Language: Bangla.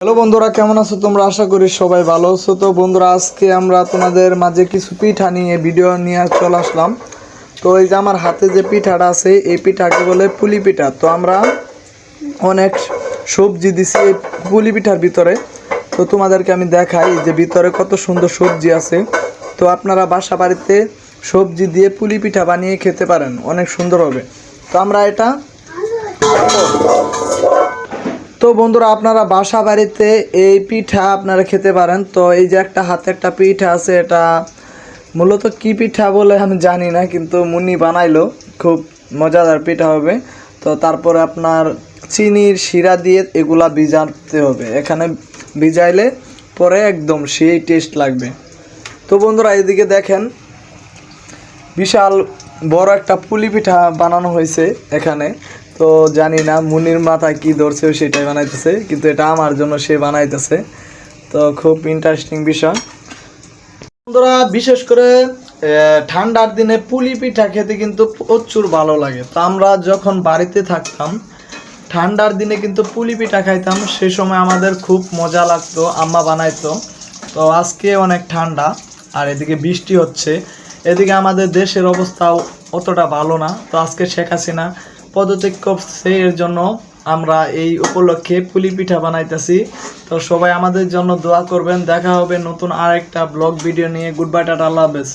হ্যালো বন্ধুরা, কেমন আছো তোমরা? আশা করি সবাই ভালো আছো। তো বন্ধুরা, আজকে আমরা তোমাদের মাঝে কিছু পিঠা নিয়ে ভিডিও নিয়ে চলে আসলাম। তো এই যে আমার হাতে যে পিঠাটা আছে, এই পিঠাকে বলে পুলি পিঠা। তো আমরা অনেক সবজি দিছি এই পুলি পিঠার ভিতরে। তো তোমাদেরকে আমি দেখাই যে ভিতরে কত সুন্দর সবজি আছে। তো আপনারা বাসা বাড়িতে সবজি দিয়ে পুলি পিঠা বানিয়ে খেতে পারেন, অনেক সুন্দর হবে। তো আমরা এটা তো বন্ধুরা, আপনারা বাসা বাড়িতে এই পিঠা আপনারা খেতে পারেন। তো এই যে একটা হাতে একটা পিঠা আছে, এটা মূলত কি পিঠা বলে আমি জানি না, কিন্তু মুনি বানাইলো। খুব মজাদার পিঠা হবে। তো তারপরে আপনার চিনির শিরা দিয়ে এগুলা ভিজাতে হবে। এখানে ভিজাইলে পরে একদম সেই টেস্ট লাগবে। তো বন্ধুরা, এদিকে দেখেন, বিশাল বড় একটা পুলি পিঠা বানানো হয়েছে এখানে। তো জানি না, মুনির মাথায় কি ধরছে সেটাই বানাইতেছে, কিন্তু এটা আমার জন্য সে বানাইতেছে। তো খুব ইন্টারেস্টিং বিষয়। বন্ধুরা, বিশেষ করে ঠান্ডার দিনে পুলি পিঠা খেতে কিন্তু প্রচুর ভালো লাগে। তো আমরা যখন বাড়িতে থাকতাম, ঠান্ডার দিনে কিন্তু পুলি পিঠা খাইতাম, সে সময় আমাদের খুব মজা লাগতো, আম্মা বানাইতো। তো আজকে অনেক ঠান্ডা, আর এদিকে বৃষ্টি হচ্ছে। এদিকে আমাদের দেশের অবস্থাও অতটা ভালো না, তো আজকে শেখ হাসিনা পদত্যাগ করছে, এর জন্য আমরা এই উপলক্ষে পুলি পিঠা বানাইতেছি। তো সবাই আমাদের জন্য দোয়া করবেন। দেখা হবে নতুন আরেকটা ব্লগ ভিডিও নিয়ে। গুড বাই টাটা, আল্লাহ হাফেজ।